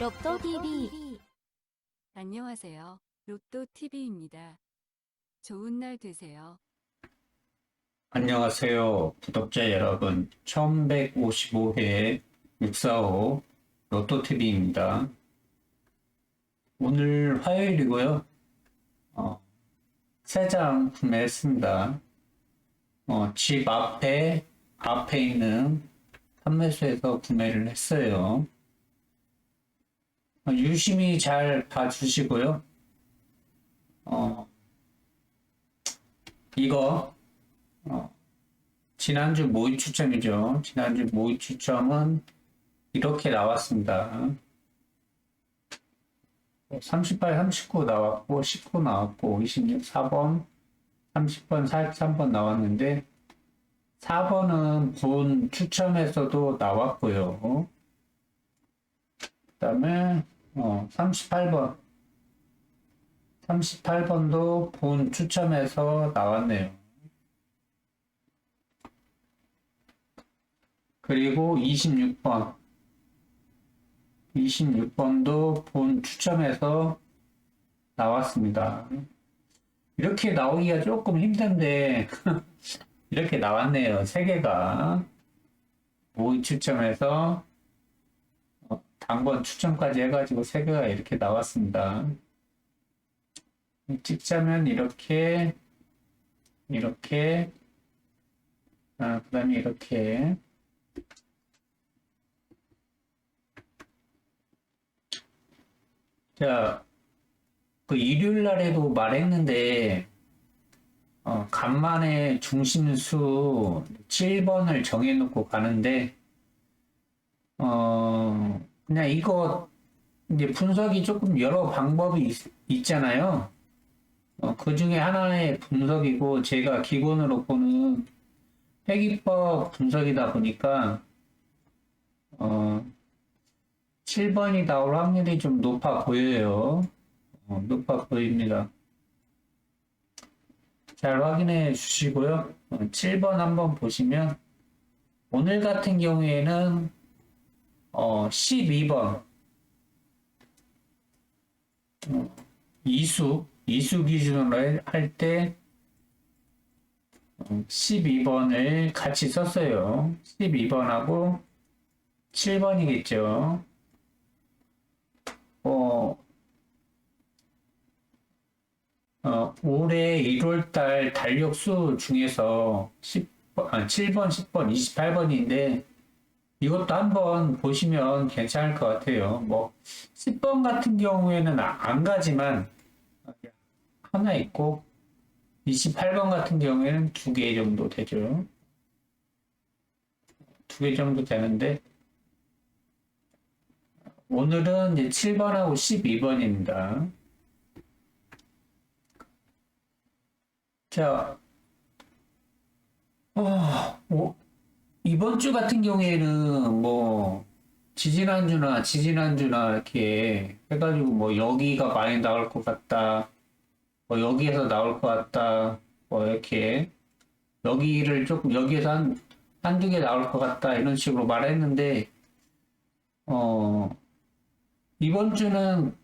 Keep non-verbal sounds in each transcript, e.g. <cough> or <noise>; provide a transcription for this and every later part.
로또 TV 안녕하세요. 로또 TV입니다. 좋은 날 되세요. 안녕하세요. 구독자 여러분. 1155회 645 로또TV입니다. 오늘 화요일이고요. 어, 세장 구매했습니다. 어, 집 앞에, 앞에 있는 판매소에서 구매를 했어요. 어, 유심히 잘 봐주시고요. 어, 이거 어, 지난주 모의 추첨이죠. 지난주 모의 추첨은 이렇게 나왔습니다. 38, 39 나왔고, 19 나왔고, 26, 4번, 30번, 43번 나왔는데, 4번은 본 추첨에서도 나왔고요. 그 다음에, 어, 38번. 38번도 본 추첨에서 나왔네요. 그리고 26번. 26번도 본 추첨해서 나왔습니다. 이렇게 나오기가 조금 힘든데, <laughs> 이렇게 나왔네요. 세 개가. 모의 추첨해서, 어, 당번 추첨까지 해가지고 세 개가 이렇게 나왔습니다. 찍자면 이렇게, 이렇게, 아, 그 다음에 이렇게, 자, 그 일요일 날에도 말했는데, 어, 간만에 중심수 7번을 정해놓고 가는데, 어, 그냥 이거, 이제 분석이 조금 여러 방법이 있, 잖아요 어, 그 중에 하나의 분석이고, 제가 기본으로 보는 회기법 분석이다 보니까, 어, 7번이 나올 확률이 좀 높아 보여요. 어, 높아 보입니다. 잘 확인해 주시고요. 어, 7번 한번 보시면 오늘 같은 경우에는 어, 12번 어, 이수 이수 기준으로 할 때 12번을 같이 썼어요. 12번하고 7번이겠죠. 어, 어, 올해 1월달 달력수 중에서 10번, 아, 7번, 10번, 28번인데 이것도 한번 보시면 괜찮을 것 같아요. 뭐 10번 같은 경우에는 아- 안 가지만 하나 있고 28번 같은 경우에는 두 개 정도 되죠. 두 개 정도 되는데 오늘은 이제 7번하고 12번입니다. 자, 어, 뭐, 이번 주 같은 경우에는 뭐, 지지난주나 지지난주나 이렇게 해가지고 뭐, 여기가 많이 나올 것 같다. 뭐, 여기에서 나올 것 같다. 뭐, 이렇게, 여기를 조금, 여기에서 한, 한두 개 나올 것 같다. 이런 식으로 말했는데, 어, 이번 주는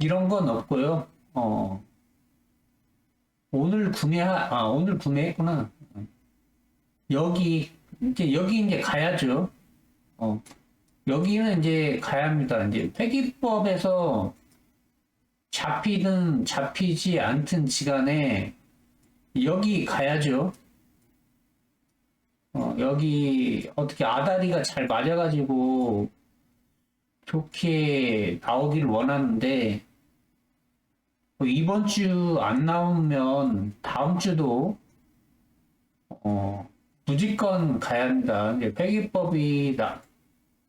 이런 건 없고요. 어, 오늘 구매하, 아, 오늘 구매했구나. 여기, 이제, 여기 이제 가야죠. 어, 여기는 이제 가야 합니다. 이제 회기법에서 잡히든 잡히지 않든 시간에 여기 가야죠. 어, 여기 어떻게 아다리가 잘 맞아가지고 좋게 나오길 원하는데 뭐 이번 주 안 나오면 다음 주도 어, 무조건 가야 합니다. 이제 폐기법이 나,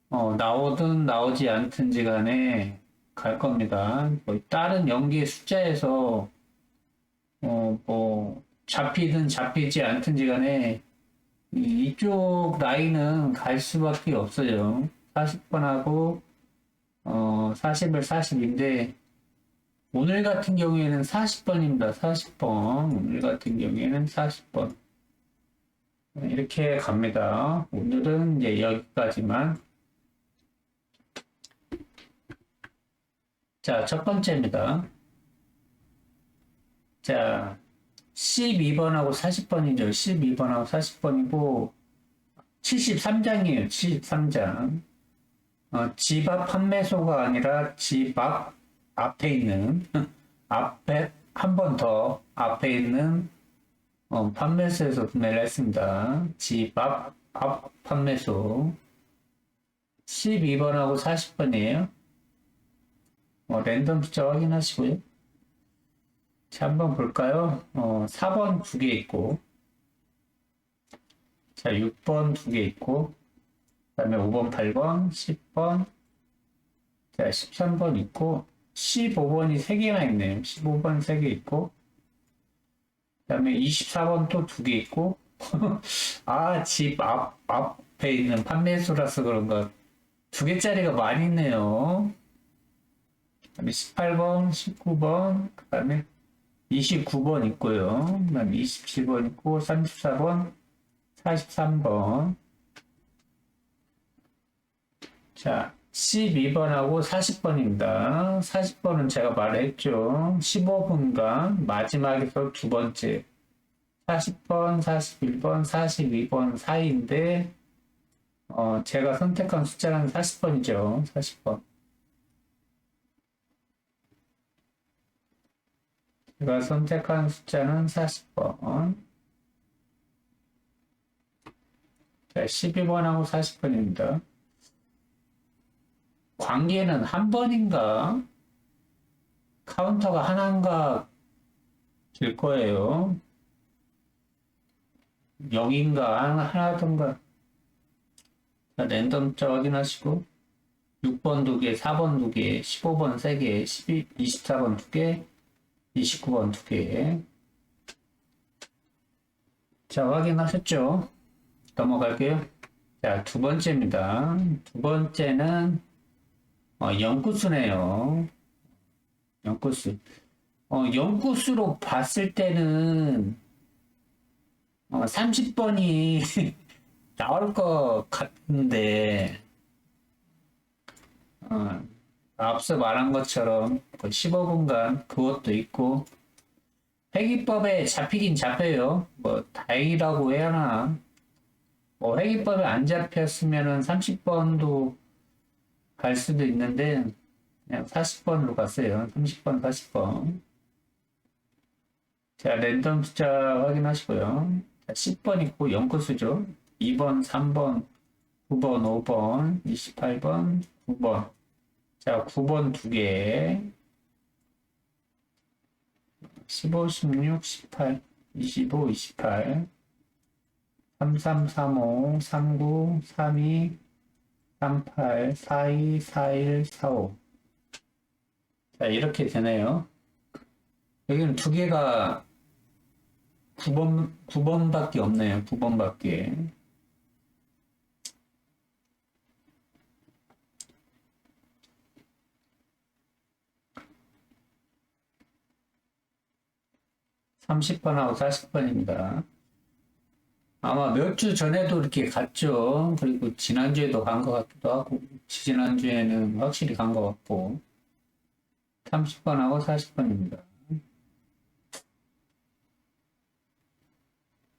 어, 나오든 나오지 않든지 간에 갈 겁니다. 뭐 다른 연기의 숫자에서 어, 뭐 잡히든 잡히지 않든지 간에 이- 이쪽 라인은 갈 수밖에 없어요. 40번하고 어, 40을 40인데, 오늘 같은 경우에는 40번입니다. 40번. 오늘 같은 경우에는 40번. 이렇게 갑니다. 오늘은 이제 여기까지만. 자, 첫 번째입니다. 자, 12번하고 40번이죠. 12번하고 40번이고, 73장이에요. 73장. 어, 집 앞 판매소가 아니라 집 앞 앞에 있는, <laughs> 앞에 한 번 더 앞에 있는 어, 판매소에서 구매를 했습니다. 집 앞, 앞 판매소. 12번하고 40번이에요. 어, 랜덤 숫자 확인하시고요. 자, 한번 볼까요? 어, 4번 두개 있고, 자, 6번 두개 있고, 그 다음에 5번, 8번, 10번, 자, 13번 있고, 15번이 3개나 있네요. 15번 3개 있고, 그 다음에 24번 또두개 있고, <laughs> 아, 집 앞, 앞에 있는 판매소라서 그런가. 두 개짜리가 많이 있네요. 그다음에 18번, 19번, 그 다음에 29번 있고요. 그 다음에 27번 있고, 34번, 43번. 자, 12번하고 40번입니다. 40번은 제가 말했죠. 15분간 마지막에서 두 번째. 40번, 41번, 42번 사이인데, 어, 제가 선택한 숫자는 40번이죠. 40번. 제가 선택한 숫자는 40번. 자, 12번하고 40번입니다. 관계는 한 번인가? 카운터가 하나인가 될 거예요. 여긴가 하나, 하나던가. 자, 랜덤 숫자 확인하시고 6번 2개, 4번 2개, 15번 3개, 12, 24번 2개, 29번 2개. 자, 확인하셨죠? 넘어갈게요. 자, 두 번째입니다. 두 번째는 어, 영구수네요. 영구수. 어, 영구수로 봤을 때는 어, 30번이 <laughs> 나올 것 같은데 어, 앞서 말한 것처럼 15분간 그것도 있고 회기법에 잡히긴 잡혀요. 뭐 다행이라고 해야 하나. 뭐 회기법에 안 잡혔으면은 30번도 갈 수도 있는데 그냥 40번으로 갔어요. 30번, 40번. 자, 랜덤 숫자 확인하시고요. 자, 10번 있고 0코수죠. 2번, 3번, 9번, 5번, 28번, 9번. 자, 9번 두 개. 15, 16, 18, 25, 28. 33, 35, 39, 32, 38, 42, 41, 45. 자, 이렇게 되네요. 여기는 두 개가 9번, 9번밖에 없네요. 9번밖에. 삼십 번하고 사십 번입니다 아마 몇 주 전에도 이렇게 갔죠. 그리고 지난주에도 간 것 같기도 하고, 지난주에는 확실히 간 것 같고, 30번하고 40번입니다.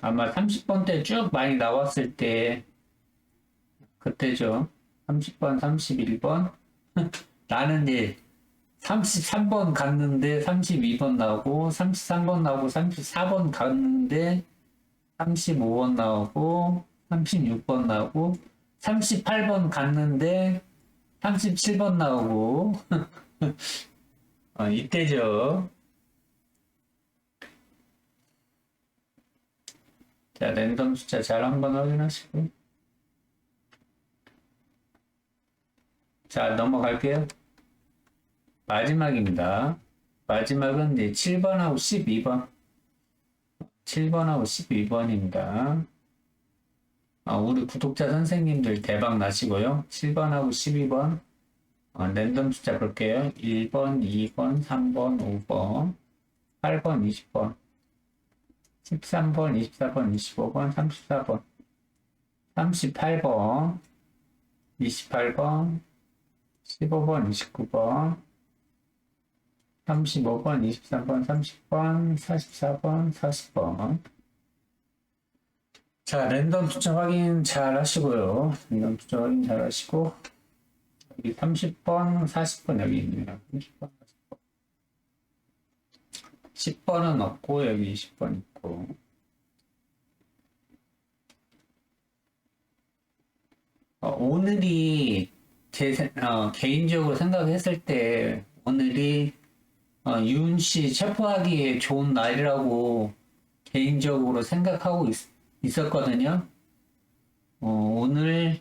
아마 30번 때 쭉 많이 나왔을 때, 그때죠. 30번, 31번. <laughs> 나는 이제 33번 갔는데 32번 나오고, 33번 나오고, 34번 갔는데, 35번 나오고, 36번 나오고, 38번 갔는데, 37번 나오고, <laughs> 어, 이때죠. 자, 랜덤 숫자 잘 한번 확인하시고. 자, 넘어갈게요. 마지막입니다. 마지막은 이제 7번하고 12번. 7번하고 12번입니다. 아, 우리 구독자 선생님들 대박 나시고요. 7번하고 12번. 어, 랜덤 숫자 볼게요. 1번, 2번, 3번, 5번, 8번, 20번, 13번, 24번, 25번, 34번, 38번, 28번, 15번, 29번, 35번, 23번, 30번, 44번, 40번. 자, 랜덤 숫자 확인 잘 하시고요. 랜덤 숫자 확인 잘 하시고, 여기 30번, 40번 여기 있네요. 30번, 40번. 10번은 없고, 여기 20번 있고. 어, 오늘이 제 생- 어, 개인적으로 생각했을 때 오늘이 어, 윤 씨 체포하기에 좋은 날이라고 개인적으로 생각하고 있, 었거든요 오늘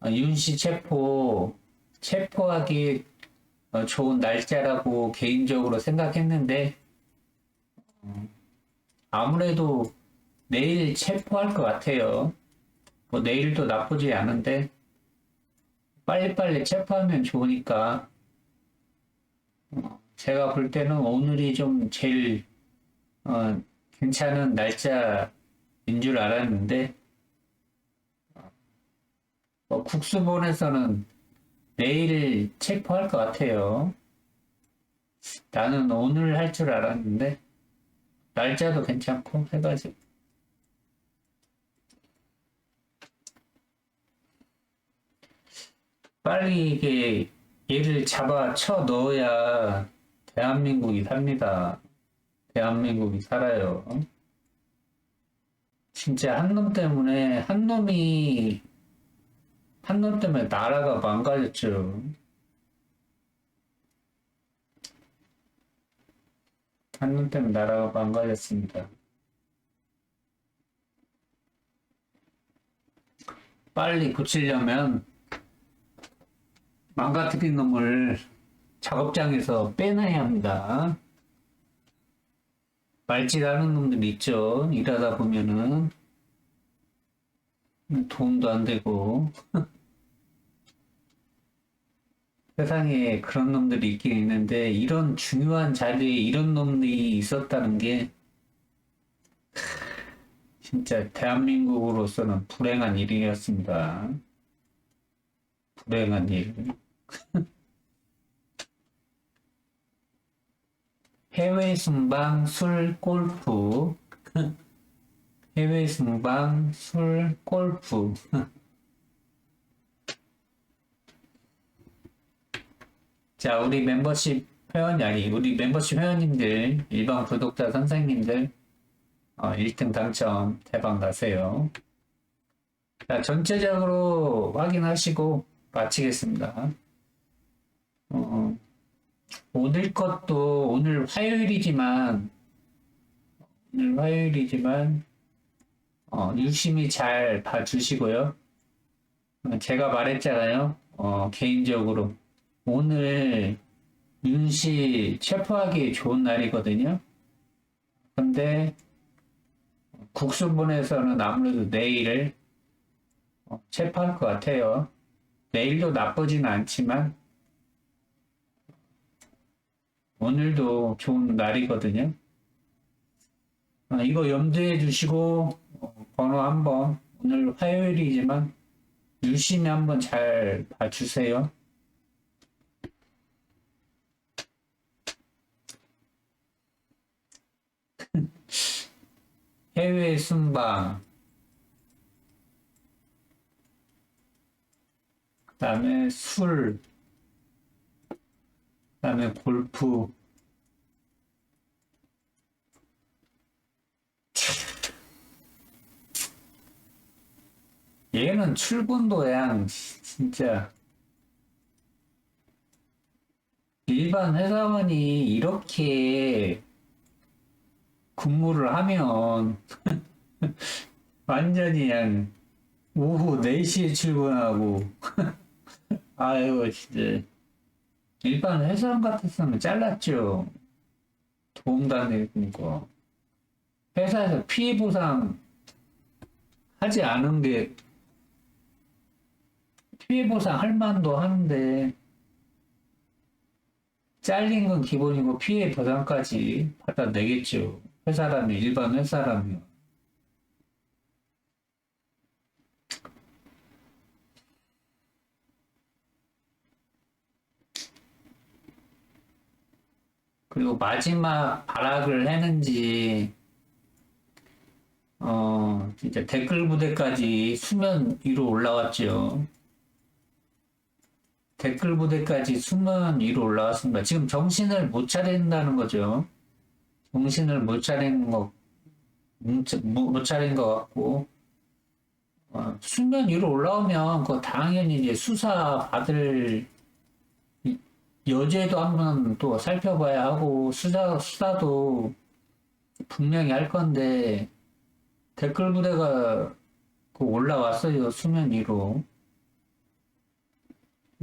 어, 윤씨 체포 체포하기 어, 좋은 날짜라고 개인적으로 생각했는데 어, 아무래도 내일 체포할 것 같아요. 뭐 내일도 나쁘지 않은데 빨리빨리 체포하면 좋으니까 어, 제가 볼 때는 오늘이 좀 제일 어, 괜찮은 날짜인 줄 알았는데 어, 국수본에서는 내일 체포할 것 같아요. 나는 오늘 할 줄 알았는데 날짜도 괜찮고 해가지고 빨리 이게 얘를 잡아 쳐 넣어야 대한민국이 삽니다. 대한민국이 살아요. 진짜 한 놈 때문에 한 놈이 한 놈 때문에 나라가 망가졌죠. 한 놈 때문에 나라가 망가졌습니다. 빨리 고치려면 망가뜨린 놈을 작업장에서 빼내야 합니다. 말짓하는 놈들 있죠. 일하다 보면은 도움도 안 되고 <laughs> 세상에 그런 놈들이 있긴 있는데 이런 중요한 자리에 이런 놈들이 있었다는 게 진짜 대한민국으로서는 불행한 일이었습니다. 불행한 일. <laughs> 해외 순방, 술, 골프. <laughs> 해외 순방, 술, 골프. <laughs> 자, 우리 멤버십 회원이 아니, 우리 멤버십 회원님들, 일반 구독자 선생님들, 어, 1등 당첨 대박 나세요. 자, 전체적으로 확인하시고 마치겠습니다. 어, 오늘 것도 오늘 화요일이지만 오늘 화요일이지만 어, 유심히 잘 봐주시고요. 어, 제가 말했잖아요. 어, 개인적으로 오늘 윤씨 체포하기 좋은 날이거든요. 근데 국수본에서는 아무래도 내일을 어, 체포할 것 같아요. 내일도 나쁘진 않지만 오늘도 좋은 날이거든요. 아, 이거 염두해 주시고 어, 번호 한번 오늘 화요일이지만 유심히 한번 잘 봐주세요. <laughs> 해외 순방 그 다음에 술그 다음에 골프. 얘는 출근도 그냥 진짜. 일반 회사원이 이렇게 근무를 하면 <laughs> 완전히 그냥 오후 4시에 출근하고. <laughs> 아유 진짜 일반 회사원 같았으면 잘랐죠. 되니까. 회사에서 피해 보상 하지 않은 게 피해 보상 할 만도 하는데 잘린 건 기본이고 피해 보상까지 받아내겠죠. 회사라면 일반 회사라면. 그리고 마지막 발악을 했는지, 어, 진짜 댓글 부대까지 수면 위로 올라왔죠. 댓글 부대까지 수면 위로 올라왔습니다. 지금 정신을 못 차린다는 거죠. 정신을 못 차리는 거, 못, 차린 것 같고, 어, 수면 위로 올라오면 그 당연히 이제 수사 받을 이- 여죄도 한번 또 살펴봐야 하고 수사 수사도 분명히 할 건데 댓글 부대가 그 올라왔어요 수면 위로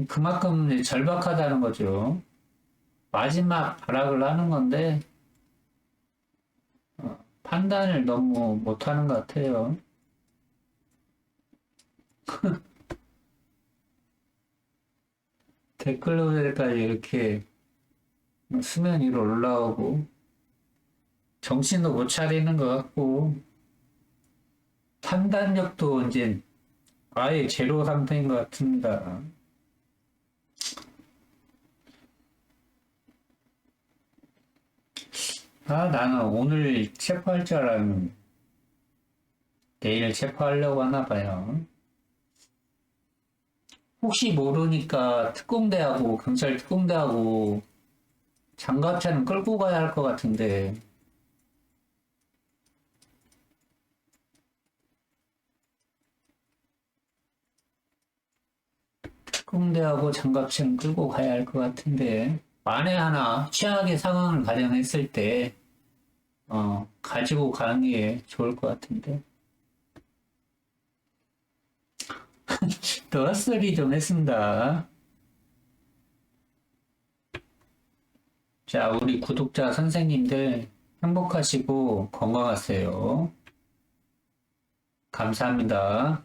그만큼 절박하다는 거죠 마지막 발악을 하는 건데 어, 판단을 너무 못하는 것 같아요. <laughs> 댓글로까지 이렇게 수면 위로 올라오고 정신도 못 차리는 것 같고 판단력도 이제 아예 제로 상태인 것 같습니다. 아, 나는 오늘 체포할 줄 알았는데 내일 체포하려고 하나 봐요. 혹시 모르니까 특공대하고 경찰 특공대하고 장갑차는 끌고 가야 할 것 같은데. 특공대하고 장갑차는 끌고 가야 할 것 같은데. 만에 하나 최악의 상황을 가정했을 때 어, 가지고 가는 게 좋을 것 같은데 또 헛소리 좀 했습니다. 자, 우리 구독자 선생님들 행복하시고 건강하세요. 감사합니다.